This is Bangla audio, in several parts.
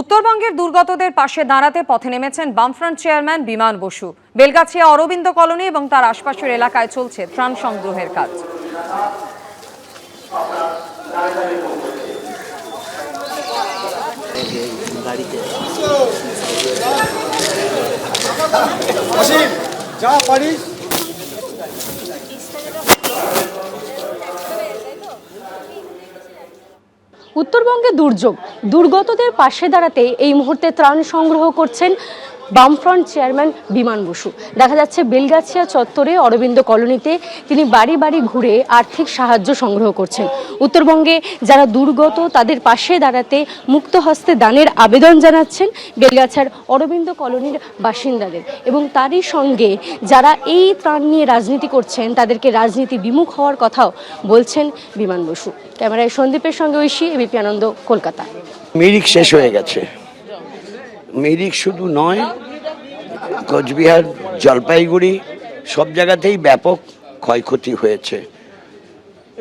উত্তরবঙ্গের দুর্গতদের পাশে দাঁড়াতে পথে নেমেছেন বামফ্রন্ট চেয়ারম্যান বিমান বসু। বেলগাছিয়া অরবিন্দ কলোনি এবং তার আশপাশের এলাকায় চলছে ত্রাণ সংগ্রহের কাজ। যা পারিস। উত্তরবঙ্গে দুর্যোগ। দুর্গতদের পাশে দাঁড়াতে এই মুহূর্তে ত্রাণ সংগ্রহ করছেন বামফ্রন্ট চেয়ারম্যান বিমান বসু। দেখা যাচ্ছে বেলগাছিয়া চত্বরে অরবিন্দ কলোনিতে তিনি বাড়ি বাড়ি ঘুরে আর্থিক সাহায্য সংগ্রহ করছেন। উত্তরবঙ্গে যারা দুর্গত, তাদের পাশে দাঁড়াতে মুক্ত হস্তে দানের আবেদন জানাচ্ছেন বেলগাছিয়ার অরবিন্দ কলোনির বাসিন্দাদের। এবং তারই সঙ্গে যারা এই ত্রাণ নিয়ে রাজনীতি করছেন, তাদেরকে রাজনীতি বিমুখ হওয়ার কথাও বলছেন বিমান বসু। ক্যামেরায় সন্দীপের সঙ্গে ঐশী এবিপি আনন্দ, কলকাতা। মিরিক শেষ হয়ে গেছে। মিরিক শুধু নয়, কোচবিহার, জলপাইগুড়ি সব জায়গাতেই ব্যাপক ক্ষয়ক্ষতি হয়েছে।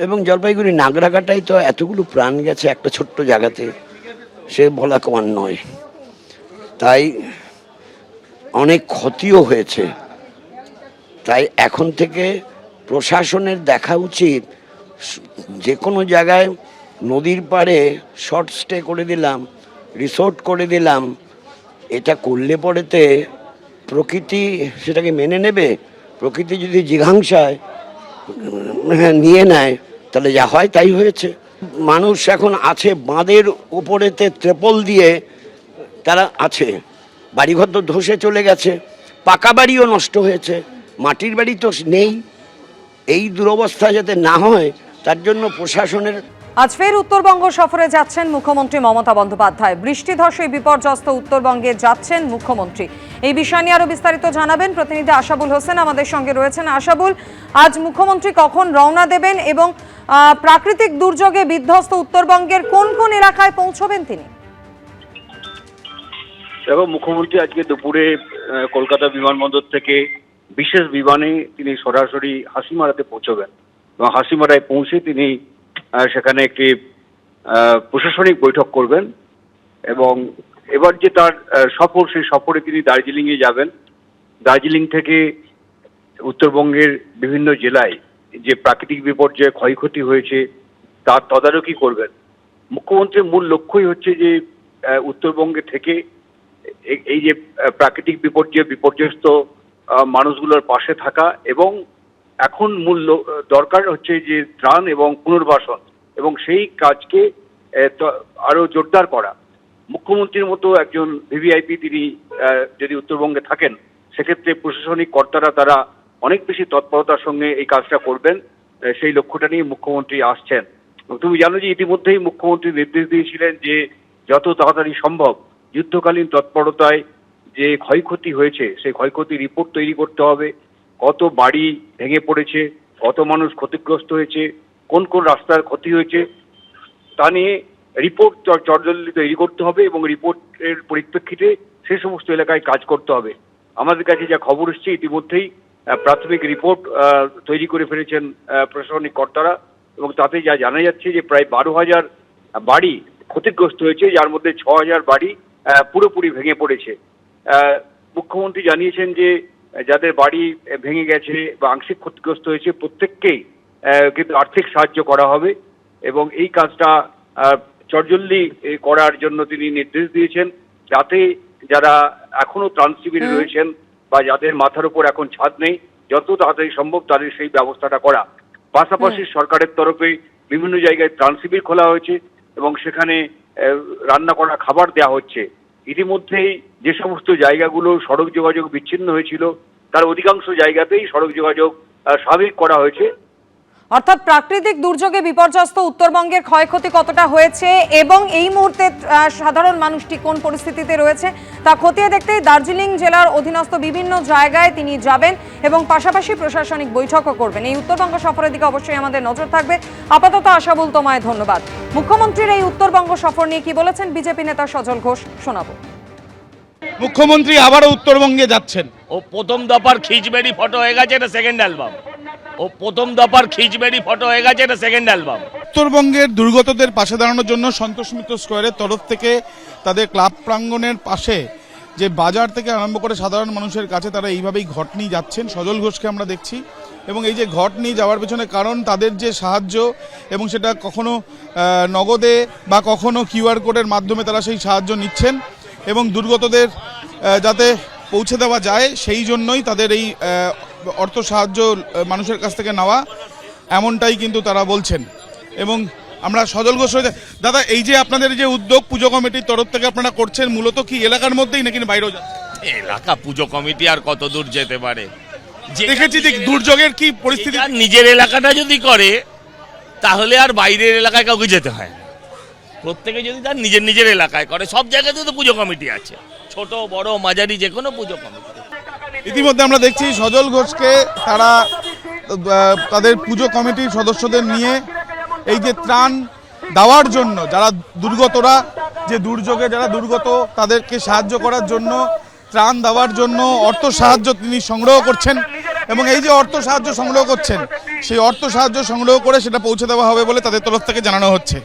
এবং জলপাইগুড়ি নাগরাকাটাই তো এতগুলো প্রাণ গেছে একটা ছোট্ট জায়গাতে, সে বলা কমান নয়। তাই অনেক ক্ষতিও হয়েছে। তাই এখন থেকে প্রশাসনের দেখা উচিত, যে কোনো জায়গায় নদীর পাড়ে শর্ট স্টে করে দিলাম, রিসোর্ট করে দিলাম এটা করলে পরেতে প্রকৃতি সেটাকে মেনে নেবে প্রকৃতি যদি জিঘাংসায় হ্যাঁ, নিয়ে নেয় তাহলে যা হয় তাই হয়েছে। মানুষ এখন আছে বাঁধের উপরেতে ত্রেপল দিয়ে তারা আছে। বাড়িঘর তো ধসে চলে গেছে পাকা বাড়িও নষ্ট হয়েছে মাটির বাড়ি তো নেই। এই দুরবস্থা যাতে না হয় তার জন্য প্রশাসনের আজ ফের উত্তরবঙ্গ সফরে যাচ্ছেন মুখ্যমন্ত্রী মমতা বন্দ্যোপাধ্যায়। বৃষ্টি ধসে বিপর্যস্ত উত্তরবঙ্গে যাচ্ছেন মুখ্যমন্ত্রী। এই বিষয় নিয়ে আরও বিস্তারিত জানাবেন প্রতিনিধি আশাবুল হোসেন। আমাদের সঙ্গে রয়েছেন আশাবুল। আজ মুখ্যমন্ত্রী কখন রওনা দেবেন এবং প্রাকৃতিক দুর্যোগে বিধ্বস্ত উত্তরবঙ্গের কোন কোন এলাকায় পৌঁছবেন তিনি? এবং মুখ্যমন্ত্রী আজকে দুপুরে আহ, কলকাতা বিমানবন্দর থেকে বিশেষ বিমানে তিনি সরাসরি হাসিমারাতে পৌঁছবেন। হাসিমারায় পৌঁছে তিনি সেখানে একটি প্রশাসনিক বৈঠক করবেন এবং এবার যে তার সফর সেই সফরে তিনি দার্জিলিংয়ে যাবেন। দার্জিলিং থেকে উত্তরবঙ্গের বিভিন্ন জেলায় যে প্রাকৃতিক বিপর্যয়ে, ক্ষয়ক্ষতি হয়েছে, তার তদারকি করবেন। মুখ্যমন্ত্রীর মূল লক্ষ্যই হচ্ছে যে উত্তরবঙ্গে থেকে এই যে প্রাকৃতিক বিপর্যয়, বিপর্যস্ত মানুষগুলোর পাশে থাকা এবং এখন মূল দরকার হচ্ছে যে ত্রাণ এবং পুনর্বাসন এবং সেই কাজকে আরও জোরদার করা। মুখ্যমন্ত্রীর মতো একজন ভিভিআইপি তিনি যদি উত্তরবঙ্গে থাকেন, সেক্ষেত্রে প্রশাসনিক কর্তারা তারা অনেক বেশি তৎপরতার সঙ্গে এই কাজটা করবেন। সেই লক্ষ্যটা নিয়ে মুখ্যমন্ত্রী আসছেন। তুমি জানো যে ইতিমধ্যেই মুখ্যমন্ত্রী নির্দেশ দিয়েছিলেন যে যত তাড়াতাড়ি সম্ভব যুদ্ধকালীন তৎপরতায় যে ক্ষয়ক্ষতি হয়েছে, সেই ক্ষয়ক্ষতি রিপোর্ট তৈরি করতে হবে। কত বাড়ি ভেঙে পড়েছে, কত মানুষ ক্ষতিগ্রস্ত হয়েছে, কোন কোন রাস্তার ক্ষতি হয়েছে, তা নিয়ে রিপোর্ট চটজলদি তৈরি করতে হবে এবং রিপোর্টের পরিপ্রেক্ষিতে সে সমস্ত এলাকায় কাজ করতে হবে। আমাদের কাছে যা খবর এসছে, ইতিমধ্যেই প্রাথমিক রিপোর্ট তৈরি করে ফেলেছেন প্রশাসনিক কর্তারা এবং তাতে যা জানা যাচ্ছে যে প্রায় বারো হাজার বাড়ি ক্ষতিগ্রস্ত হয়েছে, যার মধ্যে ছ হাজার বাড়ি পুরোপুরি ভেঙে পড়েছে। মুখ্যমন্ত্রী জানিয়েছেন যে যাদের বাড়ি ভেঙে গেছে বা আংশিক ক্ষতিগ্রস্ত হয়েছে প্রত্যেককেই কিন্তু আর্থিক সাহায্য করা হবে এবং এই কাজটা চটজলদি করার জন্য তিনি নির্দেশ দিয়েছেন যাতে যারা এখনও ত্রাণ শিবিরে রয়েছেন বা যাদের মাথার উপর এখন ছাদ নেই যত তাড়াতাড়ি সম্ভব তাদের সেই ব্যবস্থাটা করা। পাশাপাশি সরকারের তরফে বিভিন্ন জায়গায় ত্রাণ শিবির খোলা হয়েছে এবং সেখানে রান্না করা খাবার দেওয়া হচ্ছে। ইতিমধ্যেই যে সমস্ত জায়গাগুলো সড়ক যোগাযোগ বিচ্ছিন্ন হয়েছিল, তার অধিকাংশ জায়গাতেই সড়ক যোগাযোগ স্বাভাবিক করা হয়েছে। অর্থাৎ প্রাকৃতিক দুর্যোগে বিপর্যস্ত উত্তরবঙ্গের ক্ষয়ক্ষতি কতটা হয়েছে এবং এই মুহূর্তে আহ, সাধারণ মানুষটি কোন পরিস্থিতিতে রয়েছে তা খতিয়ে দেখতেই দার্জিলিং জেলার অধীনস্থ বিভিন্ন জায়গায় তিনি যাবেন এবং পাশাপাশি প্রশাসনিক বৈঠকও করবেন। এই উত্তরবঙ্গ সফরের দিকে অবশ্যই আমাদের নজর থাকবে। আপাতত আশাবুল তোমায় ধন্যবাদ। মুখ্যমন্ত্রীর এই উত্তরবঙ্গ সফর নিয়ে কি বলেছেন বিজেপি নেতা সজল ঘোষ শোনাবো। মুখ্যমন্ত্রী আবারও উত্তরবঙ্গে যাচ্ছেন। ও প্রথম দফার খিচবেড়ি ফটো হয়ে গেছে এটা সেকেন্ড অ্যালবাম ও প্রথম দফার খিচবেড়ি ফটো হয়ে গেছে, এটা সেকেন্ড অ্যালবাম উত্তরবঙ্গের দুর্গতদের পাশে দাঁড়ানোর জন্য সন্তোষ মিত্র স্কোয়ারের তরফ থেকে তাদের ক্লাব প্রাঙ্গণের পাশে যে বাজার থেকে আরম্ভ করে সাধারণ মানুষের কাছে তারা এইভাবেই ঘট নিয়ে যাচ্ছেন। সজল ঘোষকে আমরা দেখছি। এবং এই যে ঘট নিয়ে যাওয়ার পেছনে কারণ, তাদের যে সাহায্য এবং সেটা কখনো নগদে বা কখনো কিউআর কোডের মাধ্যমে তারা সেই সাহায্য নিচ্ছেন এবং দুর্গতদের যাতে পৌঁছে দেওয়া যায়, সেই জন্যই তাদের এই অর্থ সাহায্য মানুষের কাছ থেকে নেওয়া এমনটাই কিন্তু তারা বলছেন। এবং আমরা সজল ঘোষ হয়ে দাদা এই যে আপনাদের যে উদ্যোগ পুজো কমিটির তরফ থেকে আপনারা করছেন মূলত কি এলাকার মধ্যেই নাকি বাইরেও যাচ্ছেন এলাকা পুজো কমিটি আর কত দূর যেতে পারে? দেখেছি যে দুর্যোগের কি পরিস্থিতি? নিজের এলাকাটা যদি করে তাহলে আর বাইরের এলাকায় কাউকে যেতে হয় না। প্রত্যেকে যদি তার নিজের নিজের এলাকায় করে সব জায়গাতে তো পুজো কমিটি আছে। ছোট বড় মাঝারি যে কোনো পুজো কমিটি। ইতিমধ্যে আমরা দেখছি সজল ঘোষকে তারা তাদের পুজো কমিটির সদস্যদের নিয়ে এই যে ত্রাণ দেওয়ার জন্য, যারা দুর্গতরা, যে দুর্যোগে যারা দুর্গত, তাদেরকে সাহায্য করার জন্য, ত্রাণ দেওয়ার জন্য অর্থ সাহায্য তিনি সংগ্রহ করছেন এবং এই যে অর্থ সাহায্য সংগ্রহ করছেন, সেই অর্থ সাহায্য সংগ্রহ করে সেটা পৌঁছে দেওয়া হবে বলে তাদের তরফ থেকে জানানো হচ্ছে।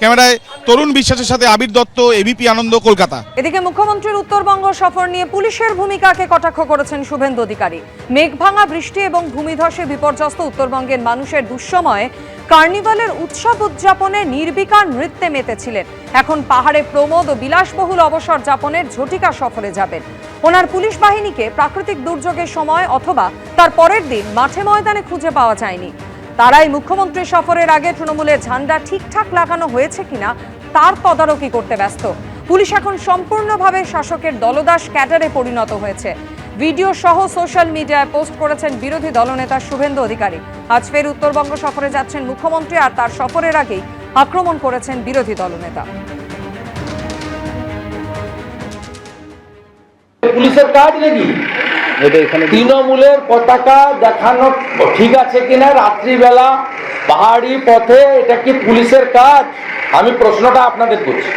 ক্যামেরায় তরুণ বিশ্বাসের সাথে আবির দত্ত এবিপি আনন্দ, কলকাতা। এদিকে মুখ্যমন্ত্রীর উত্তরবঙ্গ সফর নিয়ে পুলিশের ভূমিকাকে কটাক্ষ করেছেন শুভেন্দু অধিকারী। মেঘভাঙা বৃষ্টি এবং ভূমিধসে বিপর্যস্ত উত্তরবঙ্গের মানুষের দুঃসময়ে কার্নিভালের উৎসব উদযাপনে নির্বিকার নৃত্যে মেতেছিলেন। এখন পাহাড়ে প্রমোদ ও বিলাসবহুল অবসর যাপনের ঝটিকা সফরে যাবেন। ওনার পুলিশ বাহিনীকে প্রাকৃতিক দুর্যোগের সময় অথবা তার পরের দিন মাঠে ময়দানে খুঁজে পাওয়া যায়নি। তারাই মুখ্যমন্ত্রী সফরের আগে তৃণমূলের ঝান্ডা ঠিকঠাক লাগানো হয়েছে কিনা তার তদারকি করতে ব্যস্ত। পুলিশ এখন সম্পূর্ণভাবে শাসকের দলদাস ক্যাডারে পরিণত হয়েছে। ভিডিও সহ সোশ্যাল মিডিয়ায় পোস্ট করেছেন বিরোধী দলনেতা শুভেন্দু অধিকারী। আজ ফের উত্তরবঙ্গ সফরে যাচ্ছেন মুখ্যমন্ত্রী আর তার সফরের আগেই আক্রমণ করেছেন বিরোধী দলনেতা। পুলিশের কাজ নাকি? তৃণমূলের পতাকা দেখানো ঠিক আছে কিনা? রাত্রিবেলা, পাহাড়ি পথে, এটা কি পুলিশের কাজ? আমি প্রশ্নটা আপনাদের করছি।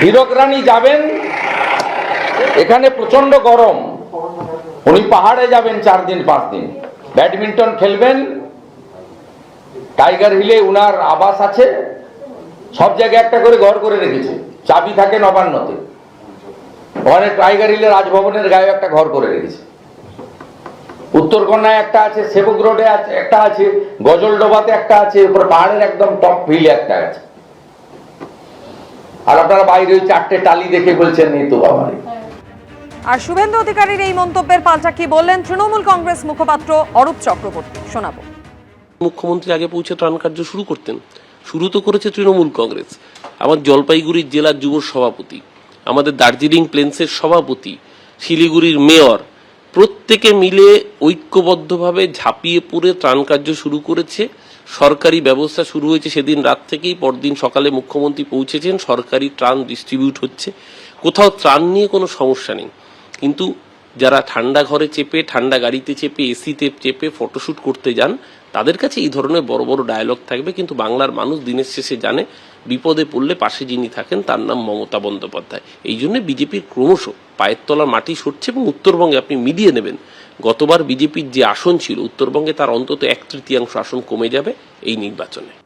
হীরক রানী যাবেন, এখানে প্রচণ্ড গরম। উনি পাহাড়ে যাবেন চার দিন, পাঁচ দিন। ব্যাডমিন্টন খেলবেন। টাইগার হিলে উনার আবাস আছে। সব জায়গায় একটা করে ঘর করে রেখেছে। চাবি থাকে নবান্নতে। ওখানে টাইগার হিলে রাজভবনের গায়ে একটা ঘর করে রেখেছে। উত্তরকন্যায় একটা আছে সেবক রোডে আছে একটা আছে গজলডোবাতে একটা আছে উপরে পাহাড়ের একদম টপ হিলে একটা আছে। আর আপনারা বাইরে ওই চারটে টালি দেখে বলছেন এই তো বাবা আর শুভেন্দু অধিকারীর এই মন্তব্যের পাল্টা কি বললেন তৃণমূল কংগ্রেস মুখপাত্র অরূপ চক্রবর্তী? শোনাবো। মুখ্যমন্ত্রী আগে পৌঁছে ত্রাণ কার্য শুরু করতেন। শুরু তো করেছে তৃণমূল কংগ্রেস। আমার জলপাইগুড়ির জেলার যুব সভাপতি। আমাদের দার্জিলিং প্লেন্সের সভাপতি, শিলিগুড়ির মেয়র, প্রত্যেকে মিলে ঐক্যবদ্ধভাবে ঝাঁপিয়ে পড়ে ত্রাণ কার্য শুরু করেছে। সরকারি ব্যবস্থা শুরু হয়েছে সেদিন রাত থেকেই, পরদিন সকালে মুখ্যমন্ত্রী পৌঁছেছেন, সরকারি ত্রাণ ডিস্ট্রিবিউট হচ্ছে। কোথাও ত্রাণ নিয়ে কোনো সমস্যা নেই। কিন্তু যারা ঠান্ডা ঘরে চেপে, ঠান্ডা গাড়িতে চেপে, এসিতে চেপে ফটোশ্যুট করতে যান, তাদের কাছে এই ধরনের বড় বড় ডায়লগ থাকবে। কিন্তু বাংলার মানুষ দিনের শেষে জানে বিপদে পড়লে পাশে যিনি থাকেন, তার নাম মমতা বন্দ্যোপাধ্যায়। এই জন্য বিজেপির ক্রমশ পায়ের তলা মাটি সরছে এবং উত্তরবঙ্গে আপনি মিলিয়ে নেবেন। গতবার বিজেপির যে আসন ছিল, উত্তরবঙ্গে তার অন্তত এক তৃতীয়াংশ আসন কমে যাবে এই নির্বাচনে।